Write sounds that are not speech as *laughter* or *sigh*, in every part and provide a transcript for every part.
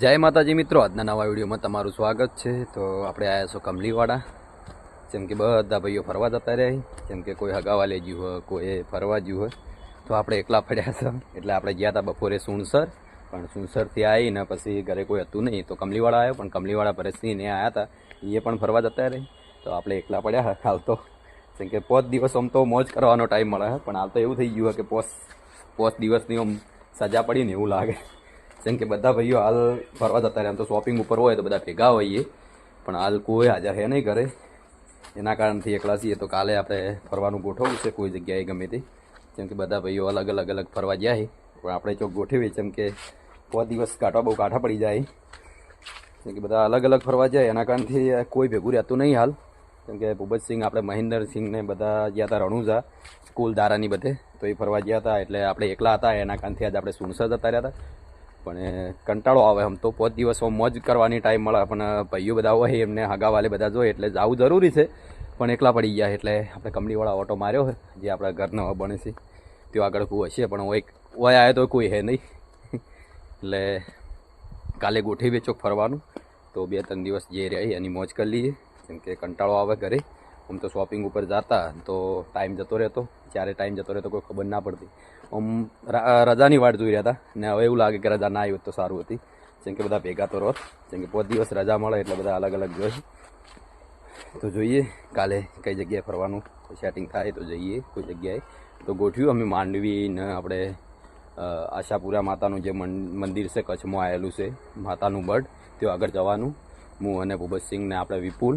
જય માતાજી મિત્રો, આજના નવા વિડીયોમાં તમારું સ્વાગત છે. તો આપણે આવ્યા છો કમલીવાડા. જેમ કે બધા ભાઈઓ ફરવા જતા રહ્યા જેમ કે કોઈ હગાવા લઈ હોય, કોઈ ફરવા ગયું હોય. તો આપણે એકલા પડ્યા છે. એટલે આપણે ગયા હતા બપોરે સુણસર. પણ સુણસરથી આવીને પછી ઘરે કોઈ હતું નહીં. તો કમલીવાડા આવ્યો, પણ કમલીવાડા પરેશસિંહ ને આવ્યા હતા એ પણ ફરવા જતા રહી તો આપણે એકલા પડ્યા હાલ તો. જેમ કે પોચ દિવસ આમ તો મોજ કરવાનો ટાઈમ મળે પણ હાલ તો એવું થઈ ગયું કે પોસ પોચ દિવસની આમ સજા પડી ને એવું લાગે. જેમ કે બધા ભાઈઓ હાલ ફરવા જતા રહ્યા, આમ તો શોપિંગ ઉપર હોય તો બધા ભેગા હોઈએ. પણ હાલ કોઈ હાજર હે નહીં કરે એના કારણથી એકલા છીએ તો કાલે આપણે ફરવાનું ગોઠવવું છે, કોઈ જગ્યાએ ગમે તે. જેમ કે બધા ભાઈઓ અલગ અલગ અલગ ફરવા જાય પણ આપણે ચોક ગોઠવીએ, જેમ કે પાંચ દિવસ કાઢવા બહુ કાઢા પડી જાય. જેમ કે બધા અલગ અલગ ફરવા જાય, એના કારણથી કોઈ ભેગું રહેતું નહીં હાલ. કેમ કે ભૂપતસિંહ, આપણે મહેન્દ્રસિંહને બધા ગયા હતા રણુજા સ્કૂલ દારાની બધે. તો એ ફરવા ગયા હતા એટલે આપણે એકલા હતા, એના કારણથી આજે આપણે સુનસર જતા રહ્યા હતા. પણ કંટાળો આવે આમ તો. પાંચ દિવસમાં મોજ કરવાની ટાઈમ મળે. પણ ભાઈઓ બધા હોય એમને હગાવાલે બધા જોઈએ એટલે જવું જરૂરી છે. પણ એકલા પડી ગયા એટલે આપણે કંપનીવાળા ઓટો માર્યો હોય જે આપણા ઘરનો બને છે. તેઓ આગળ કોઈ હશે પણ એક, હોય આવે તો કોઈ હે નહીં. એટલે કાલે ગોઠવી ચોક ફરવાનું. તો બે ત્રણ દિવસ જે રહી એની મોજ કરી લઈએ. કેમ કે કંટાળો આવે ઘરે. આમ તો શોપિંગ ઉપર જતા તો ટાઈમ જતો રહેતો. જ્યારે ટાઈમ જતો રહેતો કોઈ ખબર ના પડતી. આમ રજાની વાટ જોઈ રહ્યા હતા. ને હવે એવું લાગે કે રજા ના આવી તો સારું હતી. જેમ કે બધા ભેગા તો રોત જેમ કે પોત દિવસ રજા મળે એટલે બધા અલગ અલગ જોઈએ તો જોઈએ, કાલે કઈ જગ્યાએ ફરવાનું. સેટિંગ થાય તો જઈએ, કોઈ જગ્યાએ. તો ગોઠવ્યું અમે માંડવી ને આપણે આશાપુરા માતાનું જે મંદિર છે, કચ્છમાં આવેલું છે, માતાનું બર્ડ ત્યાં આગળ જવાનું. હું અને ભૂપતસિંહ ને આપણે વિપુલ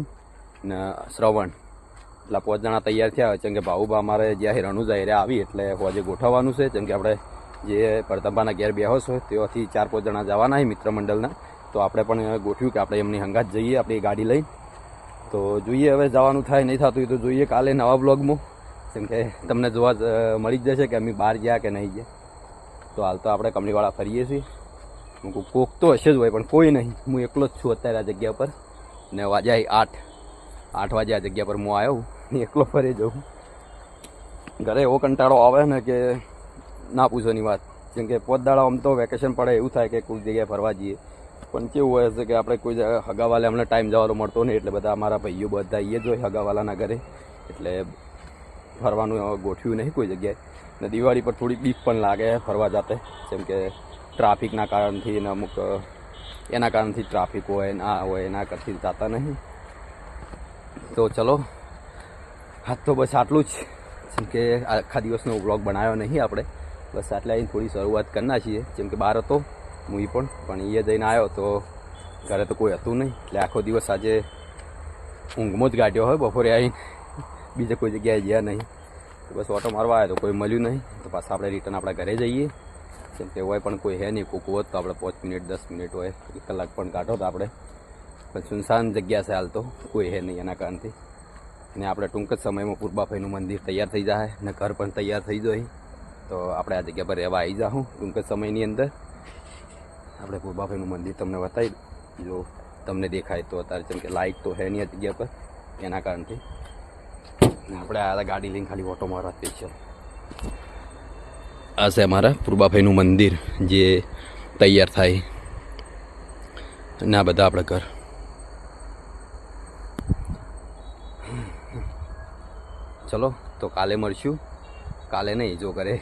ને શ્રવણ. એટલા પાંચ જણા તૈયાર થયા જેમ કે ભાઉબા અમારે જ્યાં રણુજા એરિયા આવી એટલે હોજે ગોઠવવાનું છે. જેમ કે આપણે જે પ્રતાપાના ઘેર બેહો હોય તેઓથી ચાર પાંચ જણા જવાના છે મિત્ર મંડળના તો આપણે પણ ગોઠવ્યું કે આપણે એમની હંગાત જઈએ, આપણી ગાડી લઈ તો જોઈએ હવે જવાનું થાય, નહીં થતું તો જોઈએ કાલે નવા બ્લોગમાં. જેમ કે તમને જોવા મળી જ જશે કે અમે બહાર ગયા કે નહીં ગયા. તો હાલ તો આપણે કંપનીવાળા ફરીએ છીએ. કોક તો હશે જ હોય, પણ કોઈ નહીં. હું એકલો જ છું અત્યારે આ જગ્યા પર ને વાજાય આઠ. આઠ વાગે આ જગ્યા પર હું આવ્યો ને એકલો ફરી જાઉં. ઘરે એવો કંટાળો આવે ને કે ના પૂછોની વાત. જેમ કે પોત દાડા આમ તો વેકેશન પડે એવું થાય કે કોઈ જગ્યાએ ફરવા જઈએ. પણ કેવું હોય છે કે આપણે કોઈ હગાવાલે અમને ટાઈમ જવાનો મળતો નહીં એટલે બધા અમારા ભાઈઓ બધા એ જ હોય હગાવાલાના ઘરે. એટલે ફરવાનું ગોઠવ્યું નહીં કોઈ જગ્યાએ. ને દિવાળી પર થોડીક બીક પણ લાગે ફરવા જાતે. જેમ કે ટ્રાફિકના કારણથી ને અમુક, એના કારણથી ટ્રાફિક હોય ના હોય એના કરતી જતા નહીં. તો ચલો હા તો બસ આટલું જ. જેમ કે આખા દિવસનો વ્લોગ બનાવ્યો નહીં આપણે. બસ આટલે અહીં થોડી શરૂઆત કરના છીએ જેમ કે બહાર હતો, હું પણ પણ એ જઈને આવ્યો તો ઘરે તો કોઈ હતું નહીં. એટલે આખો દિવસ આજે ઊંઘમાં જ કાઢ્યો હોય બપોરે આવીને. બીજે કોઈ જગ્યાએ ગયા નહીં. બસ ઓટો મારવા આવ્યો તો કોઈ મળ્યું નહીં. તો પાછા આપણે રિટર્ન આપણા ઘરે જઈએ. જેમ કે હોય પણ કોઈ હે નહીં, કોક હોત તો આપણે પાંચ મિનિટ, દસ મિનિટ હોય, એક કલાક પણ કાઢો તો આપણે. પણ સુનસાન જગ્યા છે હાલ તો. કોઈ હે નહીં એના કારણથી. ને આપણે ટૂંક જ સમયમાં પૂર્બાભાઈનું મંદિર તૈયાર થઈ જાય ને ઘર પણ તૈયાર થઈ જાય. તો આપણે આ જગ્યા પર રહેવા આવી જાઉં ટૂંક જ સમયની અંદર. આપણે પૂર્બાભાઈનું મંદિર તમને બતાવી જો તમને દેખાય તો અત્યારે જેમ કે લાઇટ તો હે નહીં આ જગ્યા પર, એના કારણથી. આપણે આ ગાડી લઈને ખાલી ઓટો મારવા જ છે. આ છે અમારા પૂર્બાભાઈનું મંદિર જે તૈયાર થાય. અને આ બધા આપણે ઘર. ચલો, તો કાલે મળશું. કાલે નહીં, જો કરે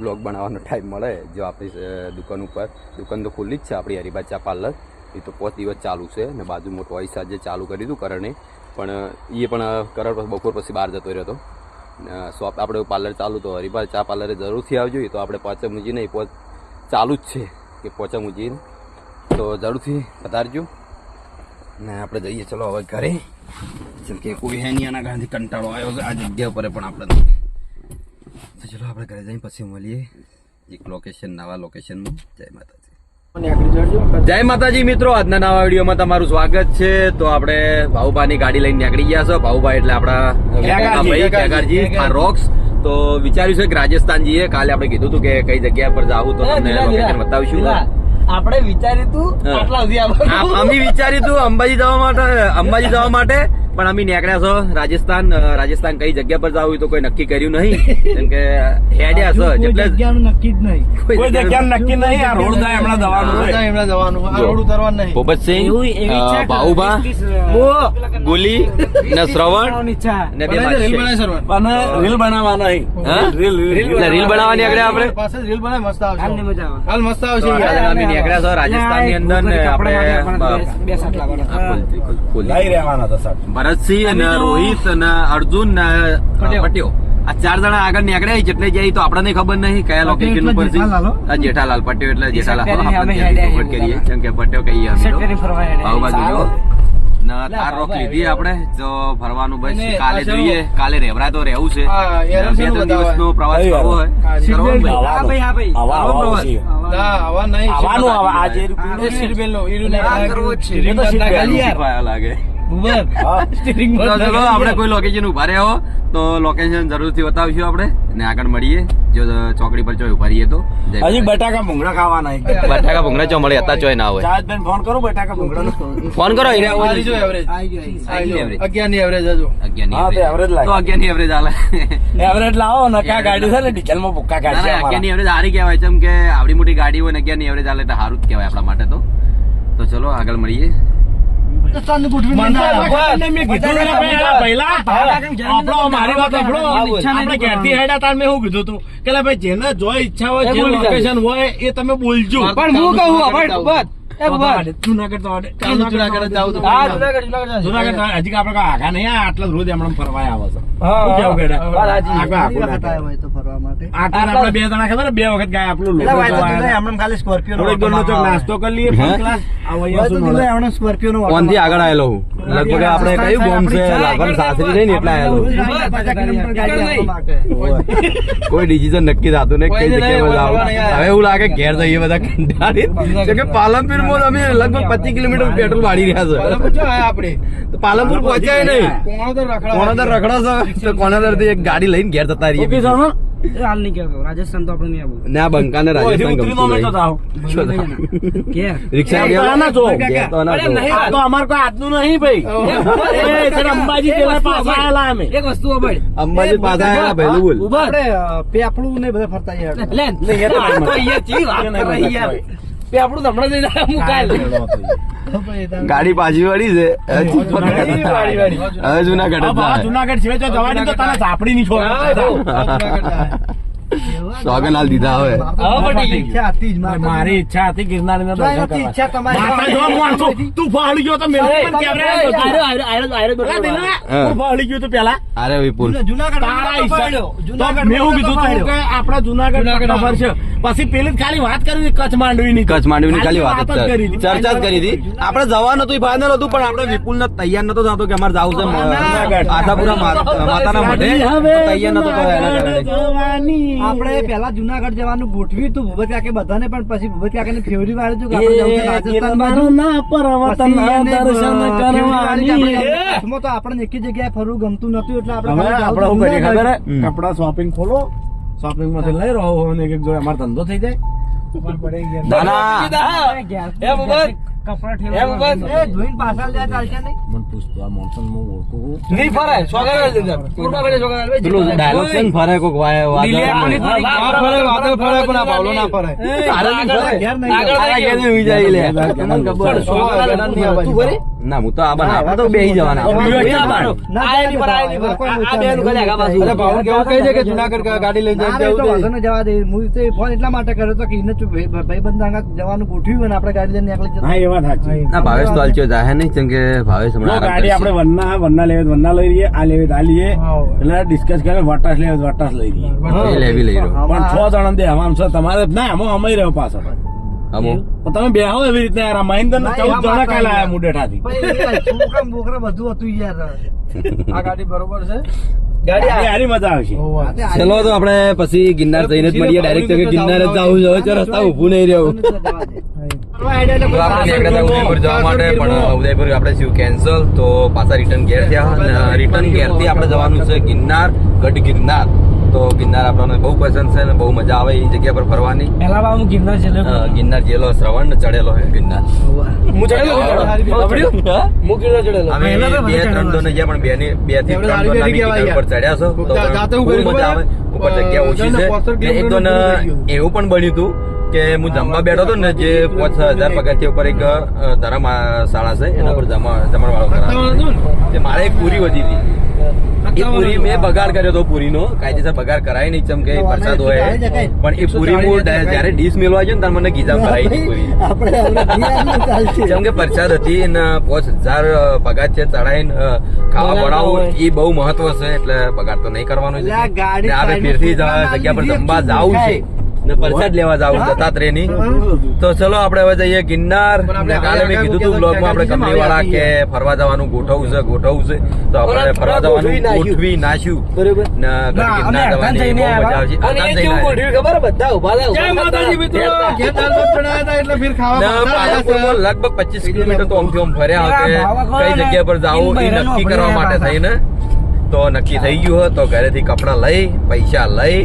બ્લોગ બનાવવાનો ટાઈમ મળે, જો આપણી દુકાન ઉપર. દુકાન તો ખુલ્લી જ છે આપણી હરિભા ચા પાર્લર. એ તો પાંચ દિવસ ચાલુ છે ને બાજુમાં ટોઈસ આજે ચાલુ કરી દીધું કરણે. પણ એ પણ કરણ બપોર પછી બહાર જતો રહ્યો હતો. શોપ આપણે પાર્લર ચાલુ તો હરિભા ચા પાર્લરે જરૂરથી આવજો. તો આપણે પાંચે મૂજી નહીં પોચ ચાલુ જ છે કે પોચે મૂજીને તો જરૂરથી પધારજો. ને આપણે જઈએ, ચલો હવે ઘરે. જેમ કે કોઈ હે નહીં આના કારણથી કંટાળો આવ્યો છે આ જગ્યા ઉપર પણ આપણે તો ચલો આપણે ઘરે જઈને પછી મળીએ. એક લોકેશન નવા લોકેશનમાં જય માતાજી. જય માતાજી મિત્રો આજના નવા વિડીયોમાં તમારું સ્વાગત છે. તો આપણે ભાઉભાની ગાડી લઈને નીકળી ગયા છો. ભાઉભાઈ એટલે આપણા ભાઈ રોક્સ તો વિચાર્યું છે કે રાજસ્થાન જઈએ કાલે આપણે કીધું હતું કે કઈ જગ્યા પર જાવું તો તમને લોકેશન બતાવીશું. આપણે વિચાર્યું તું આટલા સુધી અમે વિચાર્યું હતું અંબાજી જવા માટે અંબાજી જવા માટે. પણ અમે નીકળ્યા છો રાજસ્થાન રાજસ્થાન કઈ જગ્યા પર જવું તો કોઈ નક્કી કર્યું નહીં. *laughs* કેમ કે હેડ્યા છો એટલે જગ્યાનું નક્કી જ નહીં. *laughs* કોઈ જગ્યાનું નક્કી નહીં આ રોડ જાય હમણાં જવાનું હા, છે. એમણે જવાનું આ રોડ ઉતરવાનું નહીં. ભૂપતસિંહ બાહુભા ગુલી ને શ્રવણ ને બે રીલ. પણ રીલ બનાવવા નહીં રીલ રીલ એટલે રીલ બનાવવા નીકળ્યા આપણે? પાસે રીલ બનાવે મસ્ત આવશે. મજા આવે. હાલ મસ્ત આવશે. અમે નીકળ્યા છો રાજસ્થાનની અંદર ને આપણે બે સાત લાગવાના. હા, ખુલતી, ખુલ- લઈ રહેવાના હતા સર ભરતસિંહ અને રોહિત અને અર્જુન ને પટેલ. પટ્યો આ ચાર જણા આગળ નીકળ્યા જેટલે જાય તો આપણને ખબર નહીં કયા લોકેશન ઉપર છે. આ જેઠાલાલ પટ્યો એટલે જેઠાલાલ કરીએ. કેમ કે પટ્યો કહીએ જો. સારું. ને થાર રોક લીધી આપણે. તો ફરવાનું બસ કાલે જોઈએ. કાલે રેવરા તો રહેવું છે. બે ત્રણ દિવસ નો પ્રવાસ કરવો હોય. જે જ લાગે. હા. સ્ટીરિંગ બંધ ચલો આપણે કોઈ લોકેશન ઊભા રહ્યા હો તો લોકેશન જરૂરથી બતાવીશું આપણે ને આગળ મળીએ જો ચોકડી પર જો ઊભા રહીએ તો હજી બટાકા ભૂંગળા ખાવાના છે. બટાકા ભૂંગળા જો મળે હતા ચોય ના હોય જાવેદભાઈને ફોન કરો બટાકા ભૂંગળા ફોન કરો એને આવી જો એવરેજ. આવી ગયો, આઈ ગયો. આ રીજો. એવરેજ. એવરેજ હજુ. અગિયારની હા, તો average. average લાગે. તો અગિયારની એવરેજ આલે એવરેજ લાવો ને કા ગાડી છે ને ડીઝલમાં ભૂક્કા ના, કાઢશે ના, અમારા. અગિયારની એવરેજ સારી કહેવાય છે કે આવડી મોટી ગાડી હોય ને અગિયારની એવરેજ આલે એટલે સારું જ કહેવાય આપણા માટે તો તો ચલો આગળ મળીએ તને ગોઠવી મને ના તો આવે. ભગવાનને મેં કીધું ને પહેલા આપણો મારી વાત સાંભળો. આપણે ઘેરથી હેડ્યા તાર મેં શું કીધું તું? કે ભાઈ જેને જો ઈચ્છા હોય જે લોકેશન હોય એ તમે બોલજો. પણ હું કહું હવે, બસ. એ બસ. જુનાગઢ તો આડે- કાલ જુનાગઢ જ જાવું તો હા, પડે. જુનાગઢ, જુનાગઢ. જુનાગઢ તો હજી આપડે આઘા નહીં આ આટલા રોજ હમણાં ફરવા આવે છે. આવ્યા ફરવા માટે. આટલા આપણે બે જણા ખબર બે વખત ગયા આપણું લોકો આવ્યા. ખાલી સ્કોર્પિયો નો થોડીક ઓટો ચોક નાસ્તો કરી લઈએ ફર્સ્ટ ક્લાસ class. આ આવે. વૈયા વાત તો શું નહીં, સ્કોર્પિયો નો ઓટો ફોનથી આગળ આયેલો હું. લગભગ આપણે કયું ગોમ છે? લાગન સાસરી રહી એટલે માટે. કોઈ ડિસિઝન નક્કી થતું નહીં કઈ જગ્યાએ જાવ હવે એવું લાગે ઘેર જઈએ બધા કંટાળી કેમ કે પાલનપુરમાં અમે લગભગ પચીસ કિલોમીટર પેટ્રોલ વાળી રહ્યા છે. આપણે? તો પાલનપુર પહોંચ્યા નહીં. કોણોદર રખડા છો તો કોણાદરથી એક ગાડી લઈને ઘેર જતા રહીએ હાલ નહીં કહેતો. રાજસ્થાન તો આપણે નહીં આવું. ના બંકા ને રાજસ્થાન ગમતું? *laughs* કે? રિક્ષા આના જો. તો આના તો અમાર કોઈ આજનું નહીં ભાઈ એ અંબાજી જેવા પાછા આયેલા અમે એક વસ્તુ ભાઈ. અંબાજી પાછા આયેલા ભાઈ બોલ ઊભા. આપણે પેપડું ને બધા ફરતા હતા. લે. નહીં, એ તો આ તો. અહીંયા ચી વાત યાર. આપણું હમણાં જઈને *laughs* ગાડી પાછી વળી છે. જુનાગઢ. હવે જુનાગઢ સિવાય તો જવાની તો તને ઝાપડી ની છોડ. હા, જો, જુનાગઢ આયા. સોગન હાલ દીધા હવે. મારે. ઈચ્છા હતી ગિરનાર ના ઈચ્છા તમારી તું ફાળી ગયો તો ફાળી ગયો તો પેલા અરે વિપુલ. જુનાગઢ મેં એવું કીધું કે જુનાગઢ ખબર છે. પછી પેલી જ ખાલી વાત કરી કચ્છ માંડવીની. ખાલી વાત જ કરી ચર્ચા જ કરી હતી. આપડે જવાનું હતું ફાઇનલ હતું પણ આપણે વિપુલ ને તૈયાર નતો થતો કે અમારે જવું છે આશાપુરા માતાના મઢે. તૈયાર નતો. આપણે પેલા જુનાગઢ જવાનું ગોઠવ્યું હતું ભૂપત કાકે બધાને પણ પછી ભૂપત કાકે ફેવરી વાળું હતું કે આપણે જવું છે રાજસ્થાન બાજુ પર્વતના દર્શન કરવાની. તો આપણને એક જગ્યાએ ફરવું ગમતું નતું એટલે આપણે હવે આપણે શું કરીએ ખબર હે? શોપિંગ ખોલો શોપિંગમાંથી લઈ રહો અને એક એક જોડે અમારો ધંધો થઈ જાય ના ના એ બબત. કપડાં ઠેરવા એ બસ, એ ધોઈને પાછા લે ચાલશે નહીં મને પૂછતો આ મોનસન હું ઓળખું નહીં ફરાય સોગાવે જ અંદર. પૂર્વા બેઠે સોગાવે. ભાઈ, પેલું ડાયલોગ છે ફરે કોક વાય દિલ્હી આપણી વાદળ. થોડી- આ ફરે, વાદળ ફરે, પણ આ ભાવલો ના ફરે. તારે નહીં ફરે. આગળ લે. મને ખબર. તું ફરી? ના હું તો આ બના આપણે તો બેહી જવાના આ. ના આ પર, આ પર. આ- આ આગા. અરે ભાવને કેવું કહી દે કે જુનાગઢ ગાડી લઈને જાય તો વાંધો જવા દે હું તો ફોન એટલા માટે કર્યો તો કે ભાઈ ચૂપ ભાઈબંધ જવાનું ગોઠવ્યું અને આપણે ગાડી લઈને નીકળી જતા વાત સાચી. ના ભાવેશ તો હાલચ્યો જાહે નહીં કેમ કે ભાવેશ હમણાં ગાડી આપણે વન્ના વન્ના લેવે વન્ના લઈ રહીએ આ લેવે આ લઈએ. એટલે ડિસ્કસ કરે વટાસ લેવે વટાસ લઈ રહીએ લેવી લઈ રહ્યો. પણ છ જણા દે છે તમારે ના આમાં અમાય રહ્યો પાછળ. અમો તમે બે આવો એવી રીતના યાર મહેન્દ્ર ના, ચૌદ જણા કાલે આયા આવી. મુડેઠાથી. ભાઈ, એ છોકરા બોકરા બધું હતું યાર. *laughs* આ ગાડી બરોબર છે. ગાડી મજા આવશે. ચલો તો આપણે પછી ગિરનાર જઈને જ મળીએ. ડાયરેક્ટ તો કે ગિરનાર જ જવું છે. હવે તો રસ્તા ઊભું નહીં રહ્યું તો આપણે નીકળ્યા હતા ઉદયપુર જવા માટે પણ ઉદયપુર આપણે શું કેન્સલ તો પાછા રિટર્ન ઘેર થયા. અને રિટર્ન ઘેરથી આપણે જવાનું છે ગિરનાર ગઢ ગિરનાર. તો ગિરનાર આપણને બહુ પસંદ છે ને બહુ મજા આવે એ જગ્યા પર ફરવાની. પહેલા હું ગિરનાર છે ગિરનાર જેલો શ્રવણ ચડેલો છે ગિરનાર. હું ચડેલો હું ગિરનાર ચડેલો. અમે બે ત્રણ તો નહીં ગયા પણ બે ની બેથી ત્રણ પર ચડ્યા છો. તો મજા આવે. ઉપર જગ્યા ઓછી છે. એક તો એવું પણ બન્યું હતું કે હું જમવા બેઠો હતો ને જે પાંચ હજાર પગારથી ઉપર એક ધરમ શાળા છે એના પર જમા જમણવાળો કરાવે મારે એક પૂરી વધી હતી. એ પૂરી મેં બગાડ કર્યો હતો પૂરીનો. કાયદેસર બગાડ કરાય નહીં ચમ કે પ્રસાદ હોય. પણ એ પૂરી મૂળ જયારે ડીશ મેળવા છે ને ત્યારે મને ગીઝા કરાઈ હતી પૂરી. *laughs* જેમ કે પ્રસાદ હતી ને પાંચ હજાર પગાર છે ચડાઈને ખાવા બનાવવું એ બહુ મહત્વ છે એટલે બગાડ તો નહીં કરવાનો છે. આપણે ફેરથી જગ્યા પર જમવા જવું છે. ને પ્રસાદ લેવા જાવું દત્તાત્રેયની તો ચલો આપણે હવે જઈએ ગિરનાર. ને કાલે મેં કીધું હતું બ્લોગમાં આપણે કંપની વાળા કે ફરવા જવાનું ગોઠવવું છે ગોઠવવું છે તો આપણે ફરવા જવાનું ગોઠવી નાખ્યું. બરોબર. ને ગિરનાર જવાની બહુ મજા આવશે. અને જઈને કેવું ગોઠવ્યું ખબર? બધા ઊભા થયા, જય માતાજી મિત્રો. હતા એટલે ફિર ખાવા ને લગભગ પચીસ કિલોમીટર તો આમથી આમ ફર્યા ખોળે કઈ જગ્યા પર જાવું એ નક્કી કરવા માટે થઈને તો નક્કી થઈ ગયું તો ઘરેથી કપડાં લઈ પૈસા લઈ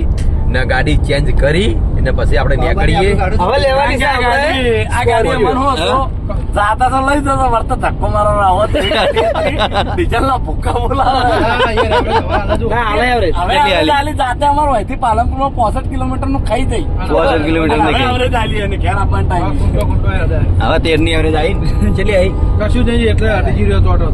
ને ગાડી ચેન્જ કરી અને પછી આપણે નીકળીએ. હવે લેવાની છે આ ગાડી આ ગાડી અમન હો? તો જાતા તો લઈ જતો વર્ત ધક્કો મારવાનો આવો ડીઝલ ના ભૂક્કા બોલાવે. હા, યાર, હવે હાલે જો. ના હાલે average. હવે જાતે અમારું અહીંથી પાલનપુરમાં પોસઠ કિલોમીટરનું ખાઈ જઈ. 64 કિલોમીટર હવે ની ખાઈ. average આલી અને ઘેર આપવાનો આવે. હવે તેરની એવરેજ આવી ચલી આવી કશું નહીં એટલે હટીજી રહ્યો ચોટો.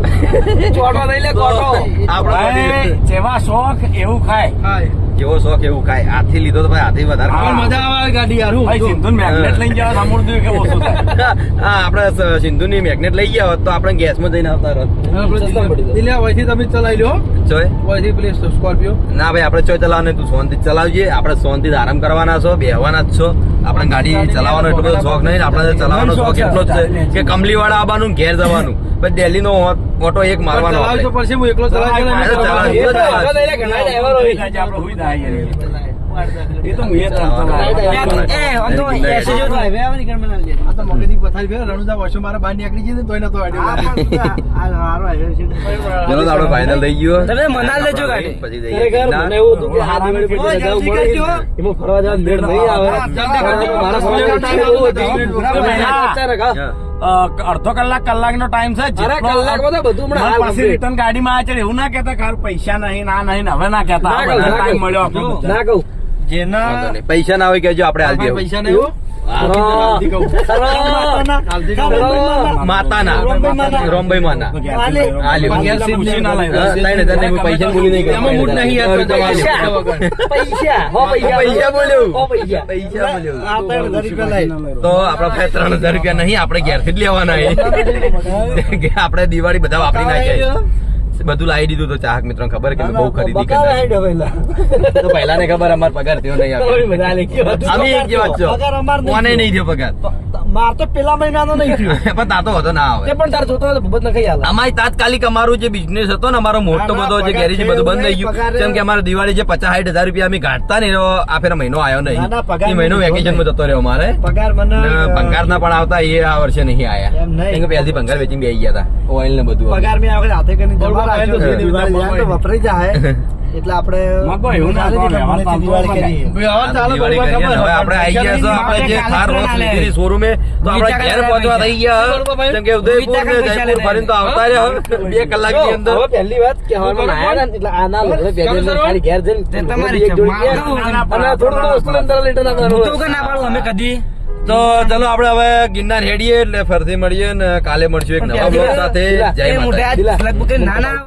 ચોટો લઈ લે ગોટો આપણે જેવા શોખ એવું ખાય. હાય. જેવો શોખ એવું કાંઈ હાથી લીધો તો ભાઈ હાથી વધારે મજા આવે ગાડી યાર હું ભાઈ સિંધુ મેગ્નેટ લઈ ગયા સાંભળ્યું હતું કે ઓછું થાય *laughs* હા આપણે સિંધુ ની મેગ્નેટ લઈ ગયા હોત તો આપણે ગેસમાં જઈને આવતા રહત એટલે અહીંથી તમે ચલાવી લો જોય અહીંથી પેલી સ્કોર્પિયો. ના ભાઈ આપણે ચોય ચલાવવાનું તું શાંતિ ચલાવજે આપણે શાંતિ આરામ કરવાના છો બેહવાના જ છો. આપણે ગાડી ચલાવવાનો એટલો બધો શોખ નહીં આપણે ચલાવવાનો શોખ એટલો જ છે. કે કમલી વાળા આવવાનું ઘેર જવાનું. પછી દિલ્હી નો ઓટો એક મારવાનો. પડશે હું એકલો ચલાવી હા, તો. એ તો હવે લઈ લે, ઘણા driver હોય. આજે આપણે હુઈ જાય યાર. એ તો મુએ ચાલતો આ તો મગજની પથારી ફેર રણુદા વર્ષો મારા બહાર નીકળી ને તોય નતો આડ્યો. ચલો તો ફાઇનલ થઈ ગયો તમે મનાલ લેજો ગાડી. પછી જઈએ મને એવું હતું કે આ દિવાળી પછી મળે. કરજો. એમાં ફરવા જવા મેળ નહીં આવે મારા સમય ઈચ્છા બહુ હતી. તમે હા. હા. અ, અડધો કલાક કલાક નો ટાઈમ છે કલાકમાં તો બધું પછી રિટર્ન ગાડીમાં આવે છે એવું ના કેતા કે પૈસા નહીં ના નહીં હવે ના ના ટાઈમ મળ્યો ના કહું. જેના પૈસા ના હોય કેજો આપણે હાલ દેવું પૈસા નહીં. માતાના રોમભાઈ માના. પૈસા બોલી નહીં મૂડ નહીં યાર. પૈસા. પૈસા. હો પૈસા. પૈસા બોલ્યું. પૈસા. પૈસા બોલ્યું. આ ત્રણ હજાર રૂપિયા લઈ. તો આપડા પાસે ત્રણ હજાર રૂપિયા નહીં આપણે ઘેરથી જ લેવાના આપડે *laughs* આપણે દિવાળી બધા વાપરી નાખ્યા બધું લાવી દીધું તો ચાહક મિત્રો ખબર કે બહુ ખરીદી બકાલા કરી પહેલા. તો પહેલા ને ખબર અમાર પગાર થયો નહીં. અમે એક જેવા છો નહીં કોને નહીં થયો પગાર માર તો પેલા મહિનાનો નહીં થયો. *laughs* પણ તાતો હતો ના આવે. તે પણ તાર જોતો હતો ભૂપત નખાઈ આલા અમારી તાત્કાલિક અમારું જે બિઝનેસ હતો ને અમારો મોટો બધો જે પગાર ગેરેજ બધું બંધ થઈ ગયું. જેમ કે અમારે દિવાળી જે પચાસ સાઠ હજાર રૂપિયા અમે કાઢતા ને આ ફેર મહિનો આવ્યો ના, ના, નહીં એ મહિનો વેકેશનમાં જતો રહ્યો અમારે. પગાર મને પગાર ના પણ આવતા એ આ વર્ષે નહીં આયા. એમ નહીં. કેમ કે પહેલાથી ભંગાર વેચીને બેસી ગયા હતા ઓઇલ ને બધું પગાર મેં આપણે હાથે કરીને જમા રાખ્યો છે. દિવાળી રીતે વપરાઈ જાય *laughs* એટલે આપણે મગો એવું ના કરો, ને હવે આપણે આવી ગયા છો આપણે જે થાર રોજ લીધેલી શોરૂમે તો આપણે ઘેર પહોંચવા થઈ ગયા જેમ કે ઉદયપુર ને જયપુર ફરીને તો આવતા રહ્યા બે કલાકની અંદર. હવે પહેલી વાત કે હવામાં નાયા ને એટલે આના ના લગડે બે જણ ખાલી ઘેર જઈને તમારી અને થોડું થોડું વસ્તુ અંદર લીટર નાખવાનું તો ચલો આપણે હવે ગિરનાર હેડીએ એટલે ફરતી મળીએ ને કાલે મળશું એક નવા બ્લોગ સાથે. જય માતા દિલા.